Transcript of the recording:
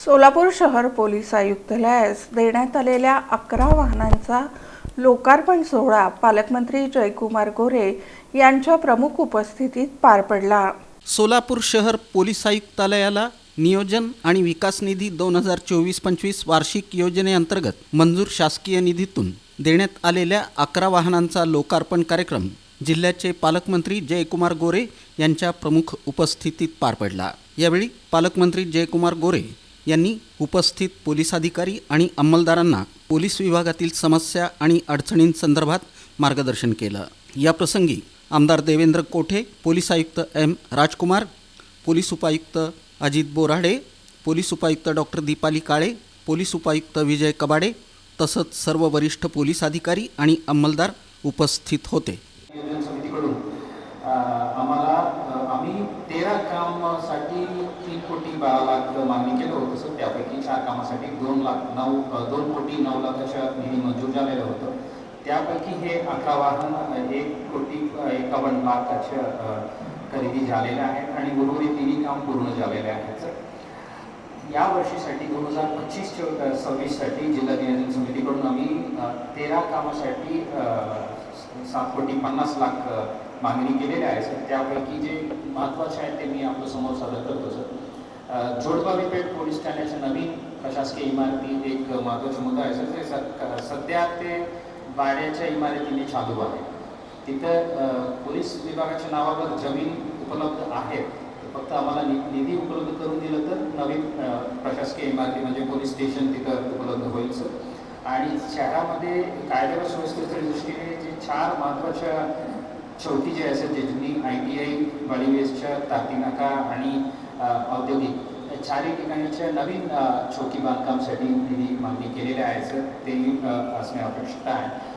सोलापूर शहर पोलीस आयुक्तालयास देण्यात आलेल्या अकरा वाहनांचा लोकार्पण सोहळा पालकमंत्री जयकुमार गोरे यांच्या प्रमुख उपस्थितीत पार पडला. सोलापूर शहर पोलीस आयुक्तालयाला नियोजन आणि विकास निधी दोन हजार चोवीस पंचवीस वार्षिक योजनेअंतर्गत मंजूर शासकीय निधीतून देण्यात आलेल्या अकरा वाहनांचा लोकार्पण कार्यक्रम जिल्ह्याचे पालकमंत्री जयकुमार गोरे यांच्या प्रमुख उपस्थितीत पार पडला. यावेळी पालकमंत्री जयकुमार गोरे यांनी उपस्थित पोलीस अधिकारी आणि अंमलदारांना पोलीस विभागातील समस्या आणि अडचणींसंदर्भात मार्गदर्शन केलं. याप्रसंगी आमदार देवेंद्र कोठे पोलीस आयुक्त एम राजकुमार पोलीस उपायुक्त अजित बोराडे पोलीस उपायुक्त डॉक्टर दीपाली काळे पोलीस उपायुक्त विजय कबाडे तसंच सर्व वरिष्ठ पोलीस अधिकारी आणि अंमलदार उपस्थित होते नियोजन समितीकडून अ, आम्हाला अ, आम्ही तेरा कामासाठी तीन कोटी बारा लाख मागणी केलं होतं सर त्यापैकी चार कामासाठी दोन लाख नऊ दोन कोटी नऊ लाखाच्या निधी मंजूर झालेलं होतं. त्यापैकी हे अकरा वाहन एक कोटी एकावन्न लाखाच्या खरेदी झालेल्या आहेत आणि उर्वरित तिन्ही काम पूर्ण झालेले आहेत सर. या वर्षीसाठी दोन हजार पंचवीस सव्वीससाठी जिल्हा नियोजन समितीकडून आम्ही तेरा कामासाठी सात कोटी पन्नास लाख मागणी केलेल्या आहे सर. त्यापैकी जे महत्त्वाचे आहे ते मी आपलं समोर सादर करतो सर. जोडबावी पेठ पोलीस ठाण्याच्या नवीन प्रशासकीय इमारती एक महत्त्वाचा मुद्दा आहे. सर ते सध्या ते बाऱ्याच्या इमारतीने चालू आहे. तिथं पोलीस विभागाच्या नावावर जमीन उपलब्ध आहेत. फक्त आम्हाला नि- निधी उपलब्ध करून दिलं तर नवीन प्रशासकीय इमारती म्हणजे पोलीस स्टेशन तिथं उपलब्ध होईल सर. आणि शहरामध्ये कायदा व सुव्यवस्थेच्या दृष्टीने जे चार महत्त्वाच्या चौकी जे असेल जुनी आय टी आय बळीवेसच्या तातीनाका आणि औद्योगिक. या चारही ठिकाणीच्या नवीन छोटी चौकी बांधकामसाठी निधी मागणी केलेल्या आहे सर. ते असणे अपेक्षित आहे.